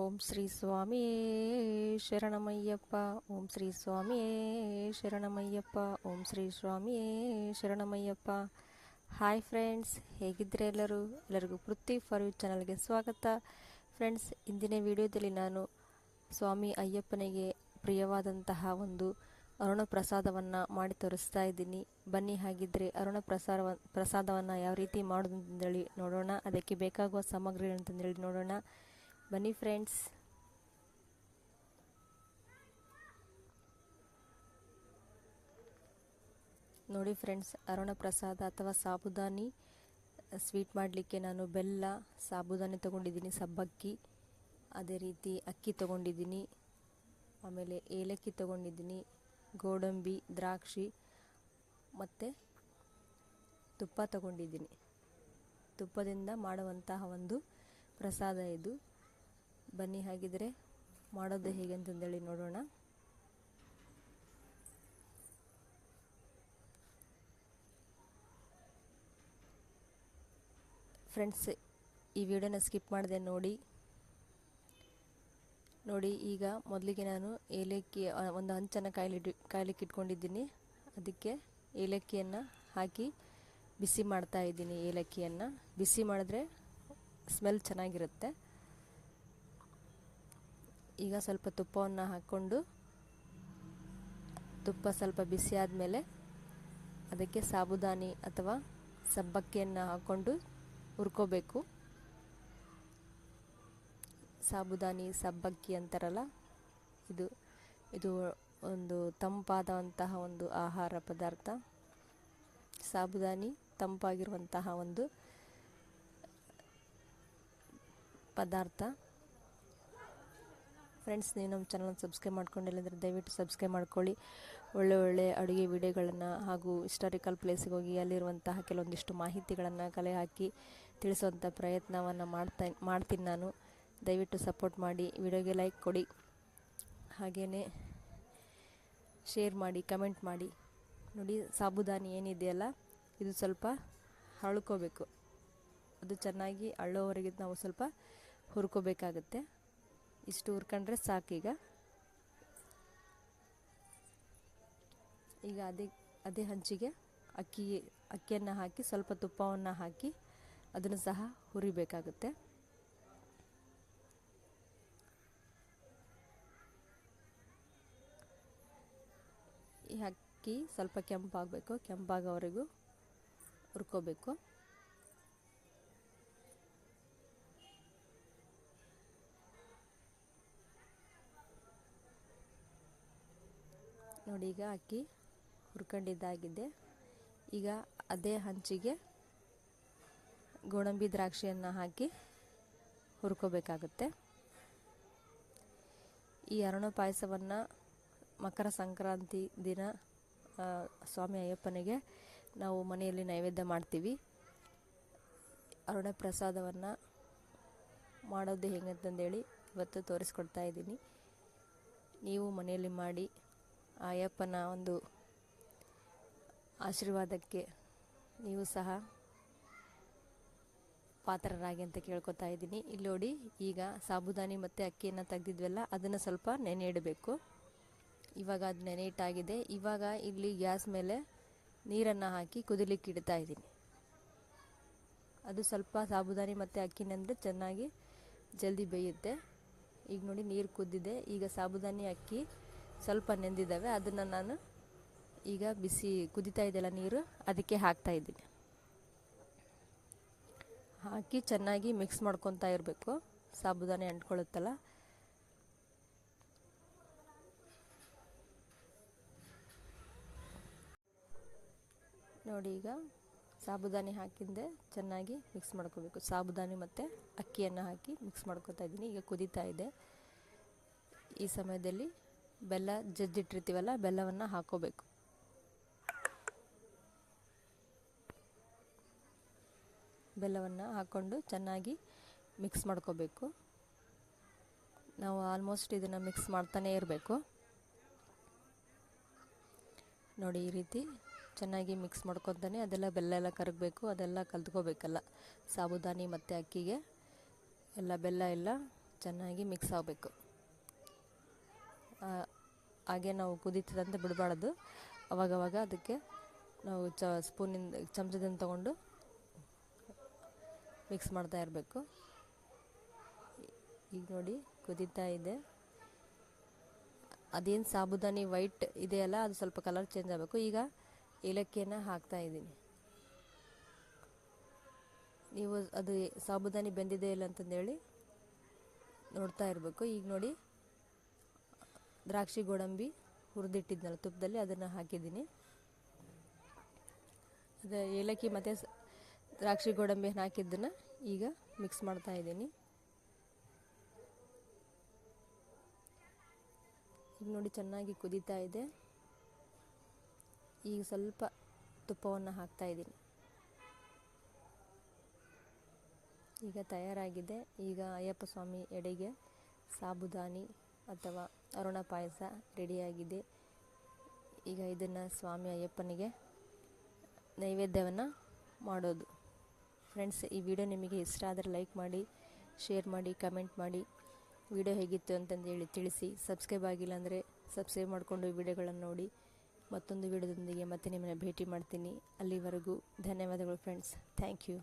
ಓಂ ಶ್ರೀ ಸ್ವಾಮಿಯೇ ಶರಣಮಯ್ಯಪ್ಪ, ಓಂ ಶ್ರೀ ಸ್ವಾಮಿಯೇ ಶರಣಮಯ್ಯಪ್ಪ, ಓಂ ಶ್ರೀ ಸ್ವಾಮಿಯೇ ಶರಣಮಯ್ಯಪ್ಪ. ಹಾಯ್ ಫ್ರೆಂಡ್ಸ್, ಹೇಗಿದ್ದರೆ ಎಲ್ಲರೂ? ಎಲ್ಲರಿಗೂ ಪೃಥ್ವಿ ಫಾರ್ ಯು ಚಾನಲ್ಗೆ ಸ್ವಾಗತ. ಫ್ರೆಂಡ್ಸ್, ಇಂದಿನ ವಿಡಿಯೋದಲ್ಲಿ ನಾನು ಸ್ವಾಮಿ ಅಯ್ಯಪ್ಪನಿಗೆ ಪ್ರಿಯವಾದಂತಹ ಒಂದು ಅರುಣ ಪ್ರಸಾದವನ್ನು ಮಾಡಿ ತೋರಿಸ್ತಾ ಇದ್ದೀನಿ. ಬನ್ನಿ ಹಾಗಿದ್ದರೆ ಅರುಣ ಪ್ರಸಾದ ಪ್ರಸಾದವನ್ನು ಯಾವ ರೀತಿ ಮಾಡೋದು ಅಂತಂದೇಳಿ ನೋಡೋಣ. ಅದಕ್ಕೆ ಬೇಕಾಗುವ ಸಾಮಗ್ರಿಗಳು ಅಂತಂದೇಳಿ ನೋಡೋಣ. ಬನ್ನಿ ಫ್ರೆಂಡ್ಸ್ ನೋಡಿ ಫ್ರೆಂಡ್ಸ್ ಅರುಣ ಪ್ರಸಾದ ಅಥವಾ ಸಾಬುದಾನಿ ಸ್ವೀಟ್ ಮಾಡಲಿಕ್ಕೆ ನಾನು ಬೆಲ್ಲ, ಸಾಬುದಾನಿ ತಗೊಂಡಿದ್ದೀನಿ, ಸಬ್ಬಕ್ಕಿ, ಅದೇ ರೀತಿ ಅಕ್ಕಿ ತಗೊಂಡಿದ್ದೀನಿ, ಆಮೇಲೆ ಏಲಕ್ಕಿ ತೊಗೊಂಡಿದ್ದೀನಿ, ಗೋಡಂಬಿ, ದ್ರಾಕ್ಷಿ, ಮತ್ತು ತುಪ್ಪ ತಗೊಂಡಿದ್ದೀನಿ. ತುಪ್ಪದಿಂದ ಮಾಡುವಂತಹ ಒಂದು ಪ್ರಸಾದ ಇದು. ಬನ್ನಿ ಹಾಗಿದ್ರೆ ಮಾಡೋದು ಹೇಗೆ ಅಂತಂದೇಳಿ ನೋಡೋಣ. ಫ್ರೆಂಡ್ಸ್, ಈ ವಿಡಿಯೋನ ಸ್ಕಿಪ್ ಮಾಡಿದೆ ನೋಡಿ. ನೋಡಿ, ಈಗ ಮೊದಲಿಗೆ ನಾನು ಏಲಕ್ಕಿ ಒಂದು ಹಂಚನ್ನು ಕಾಯಿಲಿಟ್ಟು ಕಾಯ್ಲಿಕ್ಕೆ ಇಟ್ಕೊಂಡಿದ್ದೀನಿ. ಅದಕ್ಕೆ ಏಲಕ್ಕಿಯನ್ನು ಹಾಕಿ ಬಿಸಿ ಮಾಡ್ತಾ ಇದ್ದೀನಿ, ಏಲಕ್ಕಿಯನ್ನು. ಬಿಸಿ ಮಾಡಿದ್ರೆ ಸ್ಮೆಲ್ ಚೆನ್ನಾಗಿರುತ್ತೆ. ಈಗ ಸ್ವಲ್ಪ ತುಪ್ಪವನ್ನು ಹಾಕ್ಕೊಂಡು ತುಪ್ಪ ಸ್ವಲ್ಪ ಬಿಸಿ ಆದಮೇಲೆ ಅದಕ್ಕೆ ಸಾಬುದಾನಿ ಅಥವಾ ಸಬ್ಬಕ್ಕಿಯನ್ನು ಹಾಕ್ಕೊಂಡು ಹುರ್ಕೋಬೇಕು. ಸಾಬುದಾನಿ, ಸಬ್ಬಕ್ಕಿ ಅಂತಾರಲ್ಲ, ಇದು ಇದು ಒಂದು ತಂಪಾದಂತಹ ಒಂದು ಆಹಾರ ಪದಾರ್ಥ. ಸಾಬುದಾನಿ ತಂಪಾಗಿರುವಂತಹ ಒಂದು ಪದಾರ್ಥ. ಫ್ರೆಂಡ್ಸ್ ನೀವು ನಮ್ಮ ಚಾನಲ್ ಸಬ್ಸ್ಕ್ರೈಬ್ ಮಾಡ್ಕೊಂಡಿಲ್ಲ ಅಂದರೆ ದಯವಿಟ್ಟು ಸಬ್ಸ್ಕ್ರೈಬ್ ಮಾಡ್ಕೊಳ್ಳಿ. ಒಳ್ಳೆ ಒಳ್ಳೆ ಅಡುಗೆ ವಿಡಿಯೋಗಳನ್ನು ಹಾಗೂ ಹಿಸ್ಟಾರಿಕಲ್ ಪ್ಲೇಸಿಗೆ ಹೋಗಿ ಅಲ್ಲಿರುವಂತಹ ಕೆಲವೊಂದಿಷ್ಟು ಮಾಹಿತಿಗಳನ್ನು ಕಲೆ ಹಾಕಿ ತಿಳಿಸುವಂಥ ಪ್ರಯತ್ನವನ್ನು ಮಾಡ್ತಾ, ಮಾಡ್ತೀನಿ ನಾನು. ದಯವಿಟ್ಟು ಸಪೋರ್ಟ್ ಮಾಡಿ, ವಿಡಿಯೋಗೆ ಲೈಕ್ ಕೊಡಿ. ಹಾಗೇ ಶೇರ್ ಮಾಡಿ ಕಮೆಂಟ್ ಮಾಡಿ. ನೋಡಿ, ಸಾಬುದಾನಿ ಏನಿದೆಯಲ್ಲ, ಇದು ಸ್ವಲ್ಪ ಹಳ್ಕೋಬೇಕು ಅದು ಚೆನ್ನಾಗಿ ಅಳ್ಳೋವರೆಗೆ ನಾವು ಸ್ವಲ್ಪ ಹುರ್ಕೋಬೇಕಾಗುತ್ತೆ. ಇಷ್ಟು ಹುರ್ಕೊಂಡ್ರೆ ಸಾಕೀಗ ಈಗ. ಅದೇ ಅದೇ ಹಂಚಿಗೆ ಅಕ್ಕಿ, ಅಕ್ಕಿಯನ್ನು ಹಾಕಿ, ಸ್ವಲ್ಪ ತುಪ್ಪವನ್ನು ಹಾಕಿ ಅದನ್ನು ಸಹ ಹುರಿಬೇಕಾಗುತ್ತೆ. ಈ ಅಕ್ಕಿ ಸ್ವಲ್ಪ ಕೆಂಪಾಗಬೇಕು, ಕೆಂಪಾಗೋವರೆಗೂ ಹುರ್ಕೋಬೇಕು. ನೋಡಿ ಈಗ ಅಕ್ಕಿ ಹುರ್ಕೊಂಡಿದ್ದಾಗಿದೆ. ಈಗ ಅದೇ ಹಂಚಿಗೆ ಗೋಡಂಬಿ ದ್ರಾಕ್ಷಿಯನ್ನು ಹಾಕಿ ಹುರ್ಕೋಬೇಕಾಗುತ್ತೆ. ಈ ಅರಣ ಪಾಯಸವನ್ನು ಮಕರ ಸಂಕ್ರಾಂತಿ ದಿನ ಸ್ವಾಮಿ ಅಯ್ಯಪ್ಪನಿಗೆ ನಾವು ಮನೆಯಲ್ಲಿ ನೈವೇದ್ಯ ಮಾಡ್ತೀವಿ. ಅರುಣ ಪ್ರಸಾದವನ್ನು ಮಾಡೋದು ಹೆಂಗಂತಂದೇಳಿ ಇವತ್ತು ತೋರಿಸ್ಕೊಡ್ತಾ ಇದ್ದೀನಿ. ನೀವು ಮನೆಯಲ್ಲಿ ಮಾಡಿ ಅಯ್ಯಪ್ಪನ ಒಂದು ಆಶೀರ್ವಾದಕ್ಕೆ ನೀವು ಸಹ ಪಾತ್ರರಾಗಿ ಅಂತ ಕೇಳ್ಕೊತಾ ಇದ್ದೀನಿ. ಇಲ್ಲಿ ನೋಡಿ, ಈಗ ಸಾಬುದಾನಿ ಮತ್ತು ಅಕ್ಕಿಯನ್ನು ತೆಗೆದಿದ್ವಲ್ಲ, ಅದನ್ನು ಸ್ವಲ್ಪ ನೆನೆ ಇಡಬೇಕು ಇವಾಗ ಅದು ನೆನೆ ಇಟ್ಟಾಗಿದೆ ಇವಾಗ ಇಲ್ಲಿ ಗ್ಯಾಸ್ ಮೇಲೆ ನೀರನ್ನು ಹಾಕಿ ಕುದಿಲಿಕ್ಕೆ ಇಡ್ತಾ ಇದ್ದೀನಿ. ಅದು ಸ್ವಲ್ಪ ಸಾಬುದಾನಿ ಮತ್ತು ಅಕ್ಕಿನಂದರೆ ಚೆನ್ನಾಗಿ ಜಲ್ದಿ ಬೇಯುತ್ತೆ. ಈಗ ನೋಡಿ, ನೀರು ಕುದ್ದಿದೆ. ಈಗ ಸಾಬುದಾನಿ, ಅಕ್ಕಿ ಸ್ವಲ್ಪ ನೆಂದಿದ್ದಾವೆ. ಅದನ್ನು ನಾನು ಈಗ ಬಿಸಿ ಕುದಿತಾ ಇದೆಯಲ್ಲ ನೀರು, ಅದಕ್ಕೆ ಹಾಕ್ತಾ ಇದ್ದೀನಿ. ಹಾಕಿ ಚೆನ್ನಾಗಿ ಮಿಕ್ಸ್ ಮಾಡ್ಕೊತಾ ಇರಬೇಕು. ಸಾಬುದಾನಿ ಅಂಟ್ಕೊಳ್ಳುತ್ತಲ್ಲ. ನೋಡಿ ಈಗ ಸಾಬುದಾನಿ ಹಾಕಿಂದೆ ಚೆನ್ನಾಗಿ ಮಿಕ್ಸ್ ಮಾಡ್ಕೋಬೇಕು. ಸಾಬುದಾನಿ ಮತ್ತು ಅಕ್ಕಿಯನ್ನು ಹಾಕಿ ಮಿಕ್ಸ್ ಮಾಡ್ಕೊತಾ ಇದ್ದೀನಿ. ಈಗ ಕುದೀತಾ ಇದೆ. ಈ ಸಮಯದಲ್ಲಿ ಬೆಲ್ಲ ಜಜ್ಜಿಟ್ಟಿರ್ತೀವಲ್ಲ, ಬೆಲ್ಲವನ್ನು ಹಾಕೋಬೇಕು. ಬೆಲ್ಲವನ್ನು ಹಾಕ್ಕೊಂಡು ಚೆನ್ನಾಗಿ ಮಿಕ್ಸ್ ಮಾಡ್ಕೋಬೇಕು. ನಾವು ಆಲ್ಮೋಸ್ಟ್ ಇದನ್ನು ಮಿಕ್ಸ್ ಮಾಡ್ತಾನೇ ಇರಬೇಕು. ನೋಡಿ, ಈ ರೀತಿ ಚೆನ್ನಾಗಿ ಮಿಕ್ಸ್ ಮಾಡ್ಕೊತಾನೆ ಅದೆಲ್ಲ ಬೆಲ್ಲ ಎಲ್ಲ ಕರಗಬೇಕು, ಅದೆಲ್ಲ ಕಲ್ತ್ಕೋಬೇಕಲ್ಲ. ಸಾಬುದಾನಿ ಮತ್ತು ಅಕ್ಕಿಗೆ ಎಲ್ಲ ಬೆಲ್ಲ ಎಲ್ಲ ಚೆನ್ನಾಗಿ ಮಿಕ್ಸ್ ಆಗಬೇಕು. ಹಾಗೆ ನಾವು ಕುದೀತದಂತೆ ಬಿಡಬಾರ್ದು. ಅವಾಗವಾಗ ಅದಕ್ಕೆ ನಾವು ಚ, ಸ್ಪೂನಿಂದ, ಚಮಚದಿಂದ ತಗೊಂಡು ಮಿಕ್ಸ್ ಮಾಡ್ತಾ ಇರಬೇಕು. ಈಗ ನೋಡಿ ಕುದೀತಾ ಇದೆ. ಅದೇನು ಸಾಬುದಾನಿ ವೈಟ್ ಇದೆಯಲ್ಲ, ಅದು ಸ್ವಲ್ಪ ಕಲರ್ ಚೇಂಜ್ ಆಗಬೇಕು. ಈಗ ಏಲಕ್ಕಿಯನ್ನು ಹಾಕ್ತಾ ಇದ್ದೀನಿ. ನೀವು ಅದು ಸಾಬುದಾನಿ ಬೆಂದಿದೆ ಇಲ್ಲ ಅಂತಂದೇಳಿ ನೋಡ್ತಾ ಇರಬೇಕು. ಈಗ ನೋಡಿ ದ್ರಾಕ್ಷಿ ಗೋಡಂಬಿ ಹುರಿದಿಟ್ಟಿದ್ನಲ್ಲ ತುಪ್ಪದಲ್ಲಿ, ಅದನ್ನು ಹಾಕಿದ್ದೀನಿ. ಅದು ಏಲಕ್ಕಿ ಮತ್ತು ದ್ರಾಕ್ಷಿ ಗೋಡಂಬಿ ಹಾಕಿದ್ದನ್ನು ಈಗ ಮಿಕ್ಸ್ ಮಾಡ್ತಾ ಇದ್ದೀನಿ. ಈಗ ನೋಡಿ ಚೆನ್ನಾಗಿ ಕುದೀತಾ ಇದೆ. ಈಗ ಸ್ವಲ್ಪ ತುಪ್ಪವನ್ನು ಹಾಕ್ತಾ ಇದ್ದೀನಿ. ಈಗ ತಯಾರಾಗಿದೆ. ಈಗ ಅಯ್ಯಪ್ಪ ಸ್ವಾಮಿ ಎಡೆಗೆ ಸಾಬುದಾನಿ ಅಥವಾ ಅರುಣ ಪಾಯಸ ರೆಡಿಯಾಗಿದೆ. ಈಗ ಇದನ್ನು ಸ್ವಾಮಿ ಅಯ್ಯಪ್ಪನಿಗೆ ನೈವೇದ್ಯವನ್ನು ಮಾಡೋದು. ಫ್ರೆಂಡ್ಸ್ ಈ ವಿಡಿಯೋ ನಿಮಗೆ ಇಷ್ಟ ಆದರೆ ಲೈಕ್ ಮಾಡಿ ಶೇರ್ ಮಾಡಿ ಕಮೆಂಟ್ ಮಾಡಿ. ವಿಡಿಯೋ ಹೇಗಿತ್ತು ಅಂತಂದು ಹೇಳಿ ತಿಳಿಸಿ. ಸಬ್ಸ್ಕ್ರೈಬ್ ಆಗಿಲ್ಲ ಅಂದರೆ ಸಬ್ಸ್ಕ್ರೈಬ್ ಮಾಡಿಕೊಂಡು ವಿಡಿಯೋಗಳನ್ನು ನೋಡಿ. ಮತ್ತೊಂದು ವಿಡಿಯೋದೊಂದಿಗೆ ಮತ್ತೆ ನಿಮ್ಮನ್ನು ಭೇಟಿ ಮಾಡ್ತೀನಿ. ಅಲ್ಲಿವರೆಗೂ ಧನ್ಯವಾದಗಳು ಫ್ರೆಂಡ್ಸ್ ಥ್ಯಾಂಕ್ ಯು